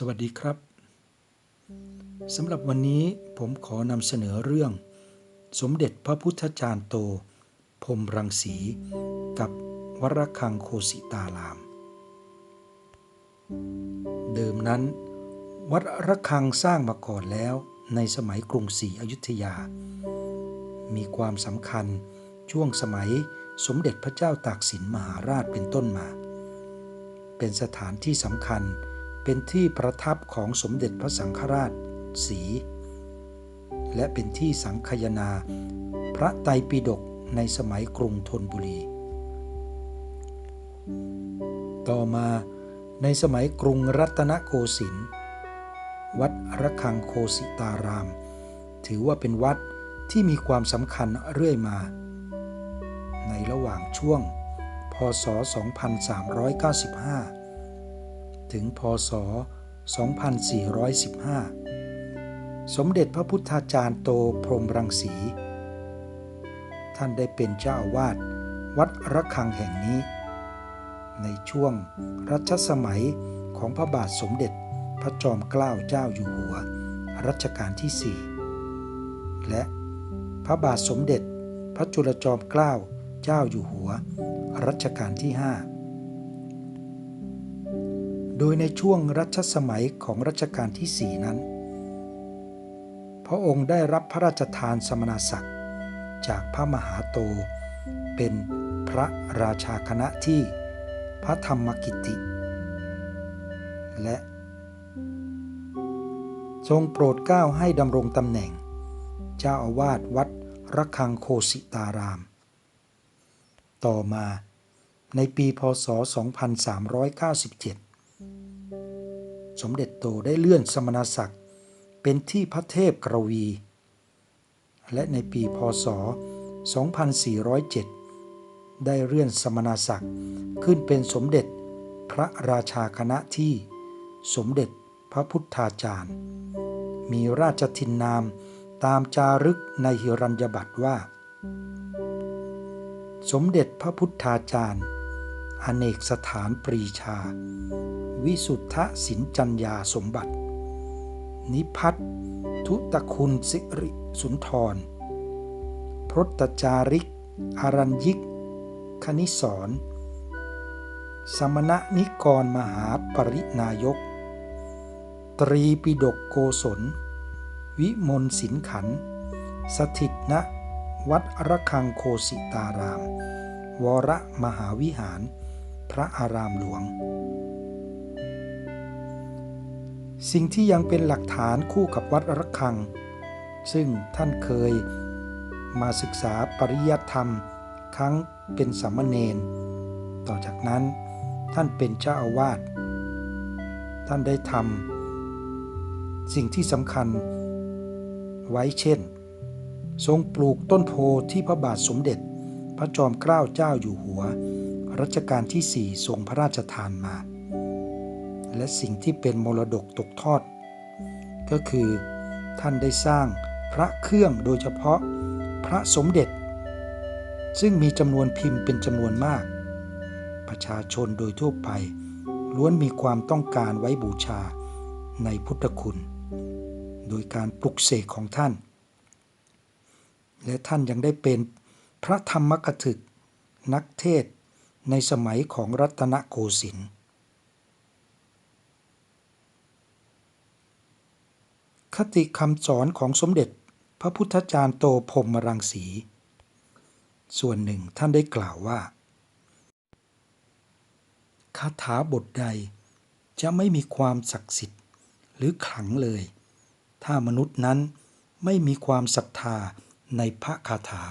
สวัสดีครับสำหรับวันนี้ผมขอนำเสนอเรื่อง สมเด็จพระพุทธจารย์โต พรมรังสี กับวรคังโคสิตาราม เดิมนั้น วัดระฆังสร้างมาก่อนแล้วในสมัยกรุงศรีอยุธยา มีความสำคัญช่วงสมัยสมเด็จพระเจ้าตากสินมหาราชเป็นต้นมา เป็นสถานที่สำคัญ เป็นที่ประทับของสมเด็จพระสังฆราชสี และเป็นที่สังคยนา พระไตรปิฎกในสมัยกรุงธนบุรี ต่อมาในสมัยกรุงรัตนโกสินทร์วัดระฆังโคสิตาราม ถือว่าเป็นวัดที่มีความสำคัญเรื่อยมา ในระหว่างช่วง พศ 2395 ถึงพศ 2415 สมเด็จพระพุทธาจารย์โตพรหมรังสี ท่านได้เป็นเจ้าอาวาสวัดระฆังแห่งนี้ ในช่วงรัชสมัยของพระบาทสมเด็จพระจอมเกล้าเจ้าอยู่หัว รัชกาลที่ 4 และพระบาทสมเด็จพระจุลจอมเกล้าเจ้าอยู่หัว รัชกาลที่ 5 โดยในช่วงรัชสมัยของรัชกาลที่สี่นั้น พระองค์ได้รับพระราชทานสมณศักดิ์ จากพระมหาโต เป็นพระราชาคณะที่พระธรรมกิติ และ ทรงโปรดเกล้าให้ดำรงตำแหน่ง เจ้าอาวาสวัดระฆังโคสิตาราม ต่อมาในปีพศ 2397 สมเด็จโตได้เลื่อนสมณศักดิ์เป็นที่พระเทพกรวี และในปีพศ 2407 ได้เลื่อนสมณศักดิ์ขึ้นเป็นสมเด็จพระราชาคณะที่สมเด็จพระพุทธาจารย์ มีราชทินนามตามจารึกในหิรัญญบัตรว่า สมเด็จพระพุทธาจารย์ อเนกสถานปรีชา วิสุทธสินจัญญาสมบัติ นิพัฒทุตคุณสิริสุนทร พรตจาริกอารัญยิก คณิสร สมณนิกรมหาปรินายก ตรีปิดกโกศล วิมลสินขัน สถิตณวัดระฆังโคสิตาราม วรมหาวิหาร พระอารามหลวง สิ่งที่ยังเป็นหลักฐานคู่กับวัดระฆัง ซึ่งท่านเคยมาศึกษาปริยัติธรรม ครั้งเป็นสามเณรต่อจากนั้นท่านเป็นเจ้าอาวาสท่านได้ทำสิ่งที่สำคัญไว้เช่น ทรงปลูกต้นโพที่พระบาทสมเด็จ พระจอมเกล้าเจ้าอยู่หัว รัชกาลที่สี่ทรงพระราชทานมา และสิ่งที่เป็นมรดกตกทอด ก็คือท่านได้สร้างพระเครื่องโดยเฉพาะพระสมเด็จ ซึ่งมีจำนวนพิมพ์เป็นจำนวนมาก ประชาชนโดยทั่วไปล้วนมีความต้องการไว้บูชาในพุทธคุณ โดยการปลุกเสกของท่าน และท่านยังได้เป็นพระธรรมกถึก นักเทศ ในสมัยของรัตนโกสินทร์ คติคำสอนของสมเด็จพระพุทธจารย์โตพรมรังสี ส่วนหนึ่งท่านได้กล่าวว่าคาถาบทใดจะไม่มีความศักดิ์สิทธิ์หรือขลังเลย ถ้ามนุษย์นั้นไม่มีความศรัทธาในพระคาถา